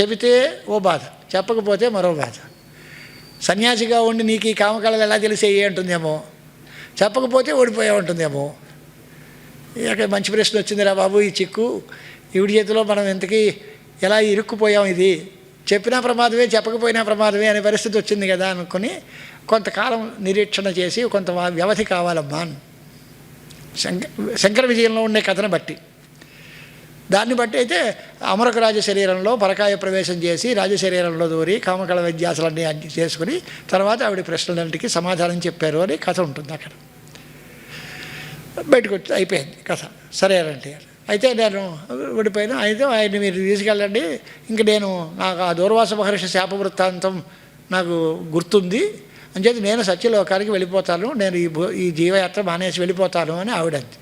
చెబితే ఓ బాధ చెప్పకపోతే మరో బాధ. సన్యాసిగా ఉండి నీకు ఈ కామకళలు ఎలా తెలిసేయి అంటుందేమో చెప్పకపోతే ఓడిపోయా ఉంటుందేమో. ఇక మంచి ప్రశ్న వచ్చిందిరా బాబు ఈ చిక్కు. ఈవిడి చేతిలో మనం ఇంతకీ ఎలా ఇరుక్కుపోయాం ఇది? చెప్పినా ప్రమాదమే చెప్పకపోయినా ప్రమాదమే అనే పరిస్థితి వచ్చింది కదా అనుకుని కొంతకాలం నిరీక్షణ చేసి కొంత వ్యవధి కావాలమ్మా అని. శంకర విజయంలో ఉండే కథను బట్టి. దాన్ని బట్టి అయితే అమరక రాజ శరీరంలో పరకాయ ప్రవేశం చేసి రాజ శరీరంలో దూరి కామకళ వ్యత్యాసాలన్నీ అన్ని చేసుకుని తర్వాత ఆవిడ ప్రశ్నలన్నింటికి సమాధానం చెప్పారు అని కథ ఉంటుంది అక్కడ. బయటకు వచ్చి అయిపోయింది కథ. సరేనండి అయితే నేను విడిపోయినా అయితే ఆయన్ని మీరు తీసుకెళ్ళండి ఇంక నేను నాకు ఆ దూర్వాస మహర్షి శాప వృత్తాంతం నాకు గుర్తుంది. అంచేది నేను సత్యలోకానికి వెళ్ళిపోతాను నేను ఈ ఈ జీవయాత్ర మానేసి వెళ్ళిపోతాను అని ఆవిడంది.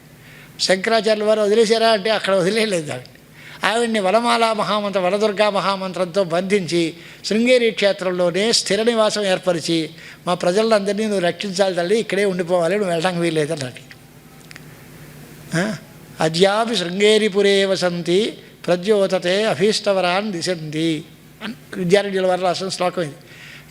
శంకరాచార్యుల వారు వదిలేశారా అంటే అక్కడ వదిలేయలేదు ఆవిడ ఆవిడ్ని వలమాల మహామంత్ర వనదుర్గా మహామంత్రంతో బంధించి శృంగేరి క్షేత్రంలోనే స్థిర నివాసం ఏర్పరిచి మా ప్రజలందరినీ నువ్వు రక్షించాలి తల్లి ఇక్కడే ఉండిపోవాలి నువ్వు వెళ్ళడానికి వీల్లేదు అన్నాడు. అద్యాపి శృంగేరిపురే వసంతి ప్రద్యోతతే అభీష్టవరాన్ దిశంతి. అని విద్యారణ్యుల వారు రాసిన శ్లోకం ఇది.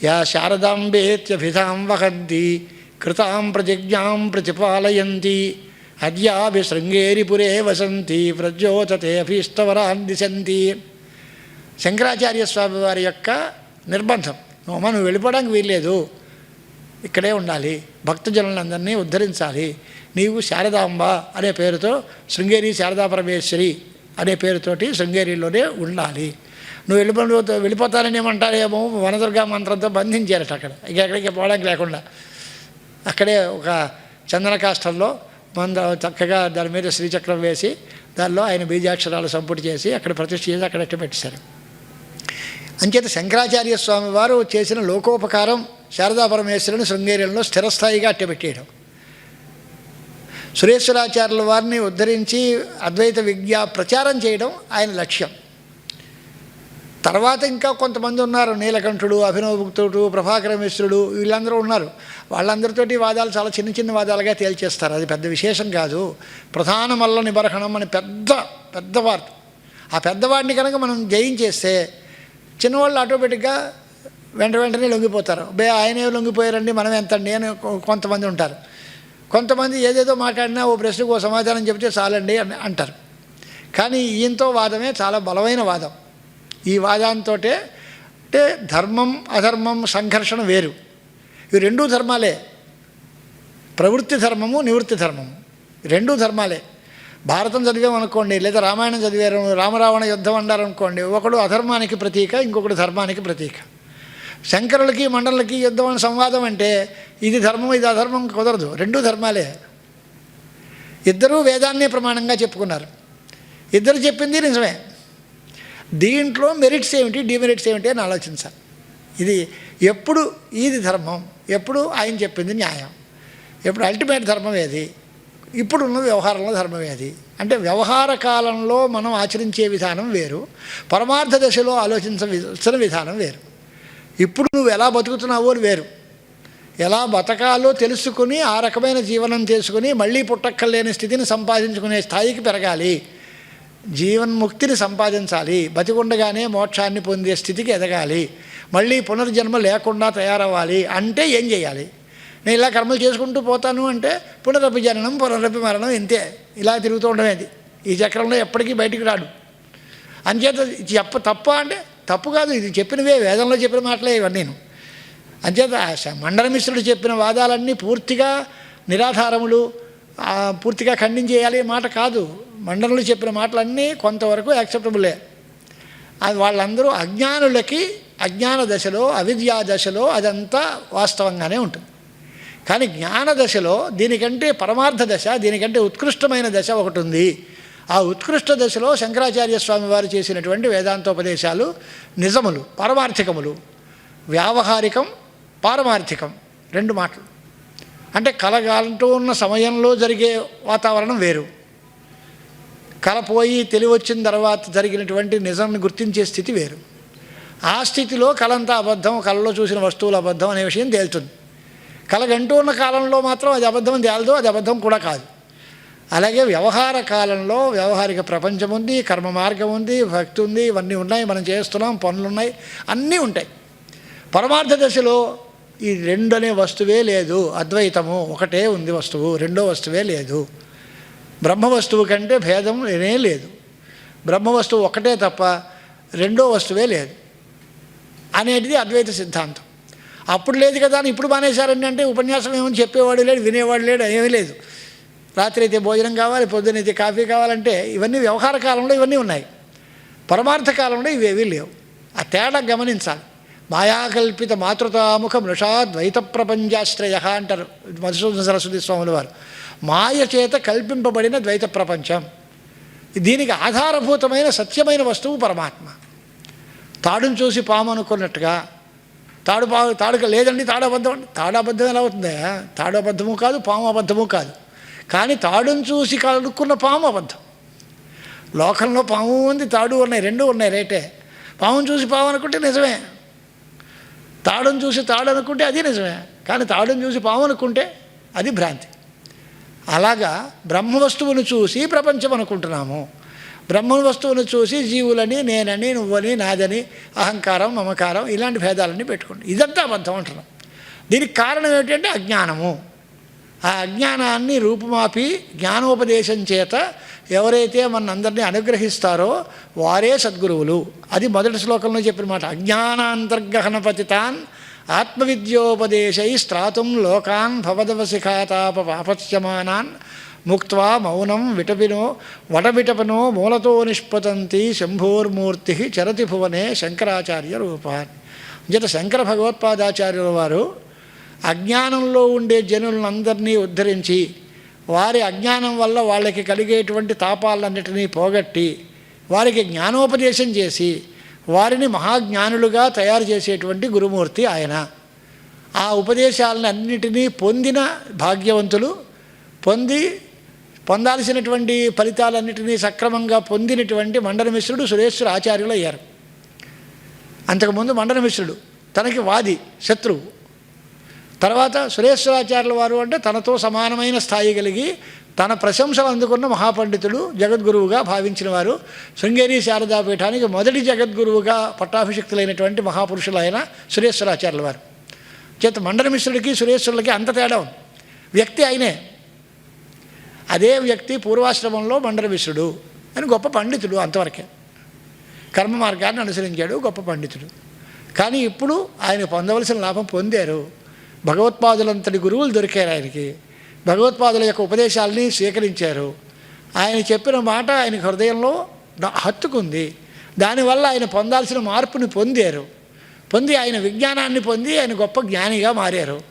యా శారదాంబేత్యభిధాం వహంతి కృతాం ప్రతిజ్ఞాం ప్రతిపాలయంతి. అద్యాభి శృంగేరిపురే వసంతి ప్రజ్యోతతే అభీష్టవరాన్ దిశంతి. శంకరాచార్య స్వామి వారి యొక్క నిర్బంధం. నువ్వు అమ్మ వెళ్ళిపోవడానికి వీల్లేదు. ఇక్కడే ఉండాలి. భక్తజనులందరినీ ఉద్ధరించాలి. నీవు శారదాంబ అనే పేరుతో శృంగేరి శారదా పరమేశ్వరి అనే పేరుతోటి శృంగేరిలోనే ఉండాలి. నువ్వు వెళ్ళిపో వెళ్ళిపోతానని ఏమంటారేమో వనదుర్గా మంత్రంతో బంధించారట అక్కడ. ఇక ఎక్కడికి పోవడానికి లేకుండా. అక్కడే ఒక చందన కాష్టంలో మంద చక్కగా దాని మీద శ్రీచక్రం వేసి దానిలో ఆయన బీజాక్షరాలు సంపుటి చేసి అక్కడ ప్రతిష్ఠ చేసి అక్కడ పెట్టేశారు. అంచేత శంకరాచార్య స్వామి వారు చేసిన లోకోపకారం శారదా పరమేశ్వరుని శృంగేరిలో స్థిరస్థాయిగా అట్టబెట్టేయడం. సురేశ్వరాచార్యుల వారిని ఉద్ధరించి అద్వైత విద్య ప్రచారం చేయడం ఆయన లక్ష్యం. తర్వాత ఇంకా కొంతమంది ఉన్నారు నీలకంఠుడు అభినవభుక్తుడు ప్రభాకర మిశ్రుడు వీళ్ళందరూ ఉన్నారు. వాళ్ళందరితోటి వాదాలు చాలా చిన్న చిన్న వాదాలుగా తేల్చేస్తారు. అది పెద్ద విశేషం కాదు. ప్రధాన మల్ల నిబర్హణం అని పెద్ద పెద్దవారి ఆ పెద్దవాడిని కనుక మనం జయించేస్తే చిన్నవాళ్ళు ఆటోమేటిక్గా వెంట వెంటనే లొంగిపోతారు. బే ఆయనే లొంగిపోయారండి మనం ఎంతండి? అని కొంతమంది ఉంటారు. కొంతమంది ఏదేదో మాట్లాడినా ఓ ప్రశ్నకు ఓ సమాధానం చెబితే చాలండి అని అంటారు. కానీ ఈయంతో వాదమే చాలా బలమైన వాదం. ఈ వాదంతో అంటే ధర్మం అధర్మం సంఘర్షణ వేరు. ఇవి రెండూ ధర్మాలే. ప్రవృత్తి ధర్మము నివృత్తి ధర్మము. రెండూ ధర్మాలే. భారతం చదివామనుకోండి లేదా రామాయణం చదివారు రామరావణ యుద్ధం అన్నారనుకోండి ఒకడు అధర్మానికి ప్రతీక ఇంకొకడు ధర్మానికి ప్రతీక. శంకరులకి మండలకి యుద్ధం అని సంవాదం అంటే ఇది ధర్మం ఇది అధర్మం కుదరదు. రెండూ ధర్మాలే. ఇద్దరూ వేదాన్నే ప్రమాణంగా చెప్పుకున్నారు. ఇద్దరు చెప్పింది నిజమే. దీంట్లో మెరిట్స్ ఏమిటి డిమెరిట్స్ ఏమిటి అని ఆలోచించాలి. ఇది ఎప్పుడు ఇది ధర్మం ఎప్పుడు ఆయన చెప్పింది న్యాయం ఎప్పుడు అల్టిమేట్ ధర్మం ఏది ఇప్పుడున్న వ్యవహారంలో ధర్మం ఏది? అంటే వ్యవహార కాలంలో మనం ఆచరించే విధానం వేరు పరమార్థ దశలో ఆలోచించిన విధానం వేరు. ఇప్పుడు నువ్వు ఎలా బతుకుతున్నావో అని వేరు. ఎలా బతకాలో తెలుసుకుని ఆ రకమైన జీవనం చేసుకుని మళ్ళీ పుట్టక్కర్లేని స్థితిని సంపాదించుకునే స్థాయికి పెరగాలి. జీవన్ముక్తిని సంపాదించాలి. బతికుండగానే మోక్షాన్ని పొందే స్థితికి ఎదగాలి. మళ్ళీ పునర్జన్మ లేకుండా తయారవ్వాలి. అంటే ఏం చేయాలి? నేను ఇలా కర్మలు చేసుకుంటూ పోతాను అంటే పునరపి జననం పునరపి మరణం ఇంతే. ఇలా తిరుగుతూ ఉండమేది ఈ చక్రంలో ఎప్పటికీ బయటికి రాడు. అంచేత ఇది చెప్ప తప్ప అంటే తప్పు కాదు ఇది. చెప్పినవే వేదంలో చెప్పిన మాటలే ఇవన్నీ అంచేత మండలమిశ్రుడు చెప్పిన వాదాలన్నీ పూర్తిగా నిరాధారములు పూర్తిగా ఖండించేయాలి మాట కాదు. మండలులు చెప్పిన మాటలన్నీ కొంతవరకు యాక్సెప్టబులే. అది వాళ్ళందరూ అజ్ఞానులకి అజ్ఞాన దశలో అవిద్యా దశలో అదంతా వాస్తవంగానే ఉంటుంది. కానీ జ్ఞాన దశలో దీనికంటే పరమార్థ దశ దీనికంటే ఉత్కృష్టమైన దశ ఒకటి ఉంది ఆ ఉత్కృష్ట దశలో శంకరాచార్య స్వామి వారు చేసినటువంటి వేదాంతోపదేశాలు నిజములు పారమార్థికములు. వ్యావహారికం పారమార్థికం రెండు మాటలు. అంటే కలగాలంటూ ఉన్న సమయంలో జరిగే వాతావరణం వేరు. కలపోయి తెలివచ్చిన తెలివి వచ్చిన తర్వాత జరిగినటువంటి నిజాన్ని గుర్తించే స్థితి వేరు. ఆ స్థితిలో కలంతా అబద్ధం కళలో చూసిన వస్తువులు అబద్ధం అనే విషయం తేలుతుంది. కలగంటూ ఉన్న కాలంలో మాత్రం అది అబద్ధం తేలదు అది అబద్ధం కూడా కాదు. అలాగే వ్యవహార కాలంలో వ్యవహారిక ప్రపంచం ఉంది కర్మ మార్గం ఉంది భక్తి ఉంది ఇవన్నీ ఉన్నాయి మనం చేస్తున్నాం పనులు ఉన్నాయి అన్నీ ఉంటాయి. పరమార్థ దశలో ఈ రెండు అనే వస్తువే లేదు అద్వైతము ఒకటే ఉంది వస్తువు రెండో వస్తువే లేదు. బ్రహ్మవస్తువు కంటే భేదం లేనే లేదు. బ్రహ్మవస్తువు ఒకటే తప్ప రెండో వస్తువే లేదు. అనేది అద్వైత సిద్ధాంతం. అప్పుడు లేదు కదా అని ఇప్పుడు మానేశారండి అంటే ఉపన్యాసం ఏమని చెప్పేవాడు లేడు వినేవాడు లేడు ఏమీ లేదు. రాత్రి అయితే భోజనం కావాలి పొద్దునైతే కాఫీ కావాలంటే ఇవన్నీ వ్యవహార కాలంలో ఇవన్నీ ఉన్నాయి. పరమార్థ కాలంలో ఇవేవీ లేవు. ఆ తేడా గమనించాలి. మాయాకల్పిత మాతృతాముఖ మృషా ద్వైత ప్రపంచాశ్రయ అంటారు. మధుసూదన సరస్వతి స్వాముల వారు. మాయ చేత కల్పింపబడిన ద్వైత ప్రపంచం. దీనికి ఆధారభూతమైన సత్యమైన వస్తువు పరమాత్మ. తాడును చూసి పాము అనుకున్నట్టుగా తాడు పా తాడుక లేదండి తాడబద్ధం అండి. తాడబద్ధం ఎలా అవుతుందా? తాడు అబద్ధము కాదు పాము అబద్ధము కాదు. కానీ తాడును చూసి కనుక్కున్న పాము అబద్ధం. లోకంలో పాము ఉంది తాడు ఉన్నాయి రెండు ఉన్నాయి రేటే. పామును చూసి పాము అనుకుంటే నిజమే. తాడును చూసి తాడు అనుకుంటే అది నిజమే. కానీ తాడును చూసి పాము అనుకుంటే అది భ్రాంతి. అలాగా బ్రహ్మ వస్తువును చూసి ప్రపంచం అనుకుంటున్నాము. బ్రహ్మ వస్తువును చూసి జీవులని నేనని నువ్వని నాదని అహంకారం మమకారం ఇలాంటి భేదాలన్నీ పెట్టుకోండి. ఇదంతా అబద్ధం అంటున్నాం. దీనికి కారణం ఏమిటంటే అజ్ఞానము. ఆ అజ్ఞానాన్ని రూపుమాపి జ్ఞానోపదేశం చేత ఎవరైతే మన అందరినీ అనుగ్రహిస్తారో వారే సద్గురువులు. అది మొదటి శ్లోకంలో చెప్పిన మాట. అజ్ఞానాంతర్గహన పతితాన్ ఆత్మవిద్యోపదేశై స్త్రాతుం లోకాన్ భవదవశిఖాతాప పాపత్యమానాన్ ముక్వా మౌనం విటపినో వటవిటపనో మూలతో నిష్పతంతి శంభోర్మూర్తి చరతి భువనే శంకరాచార్య రూపాన్. జత శంకర భగవత్పాదాచార్యుల వారు అజ్ఞానంలో ఉండే జనులందరినీ ఉద్ధరించి వారి అజ్ఞానం వల్ల వాళ్ళకి కలిగేటువంటి తాపాలన్నిటినీ పోగొట్టి వారికి జ్ఞానోపదేశం చేసి వారిని మహాజ్ఞానులుగా తయారు చేసేటువంటి గురుమూర్తి ఆయన. ఆ ఉపదేశాలను అన్నిటినీ పొందిన భాగ్యవంతులు పొంది పొందాల్సినటువంటి ఫలితాలన్నిటినీ సక్రమంగా పొందినటువంటి మండలమిశ్రుడు సురేశ్వర ఆచార్యులు అయ్యారు అంతకుముందు మండలమిశ్రుడు తనకి వాది శత్రువు. తర్వాత సురేశ్వరాచార్యుల వారు అంటే తనతో సమానమైన స్థాయి కలిగి తన ప్రశంసలు అందుకున్న మహాపండితుడు జగద్గురువుగా భావించిన వారు శృంగేరి శారదాపీఠానికి మొదటి జగద్గురువుగా పట్టాభిషిక్తులైనటువంటి మహాపురుషులు ఆయన సురేశ్వరాచార్యుల వారు. చేత మండలమిశ్రుడికి సురేశ్వరులకి అంత తేడా వ్యక్తి ఆయనే. అదే వ్యక్తి పూర్వాశ్రమంలో మండలమిశ్రుడు అని గొప్ప పండితుడు అంతవరకే. కర్మ మార్గాన్ని అనుసరించాడు గొప్ప పండితుడు. కానీ ఇప్పుడు ఆయన పొందవలసిన లాభం పొందారు. భగవత్పాదులంతటి గురువులు దొరికారు ఆయనకి. భగవత్పాదుల యొక్క ఉపదేశాలని స్వీకరించారు. ఆయన చెప్పిన మాట ఆయన హృదయంలో హత్తుకుంది. దానివల్ల ఆయన పొందాల్సిన మార్పుని పొందారు. పొంది ఆయన విజ్ఞానాన్ని పొంది ఆయన గొప్ప జ్ఞానిగా మారారు.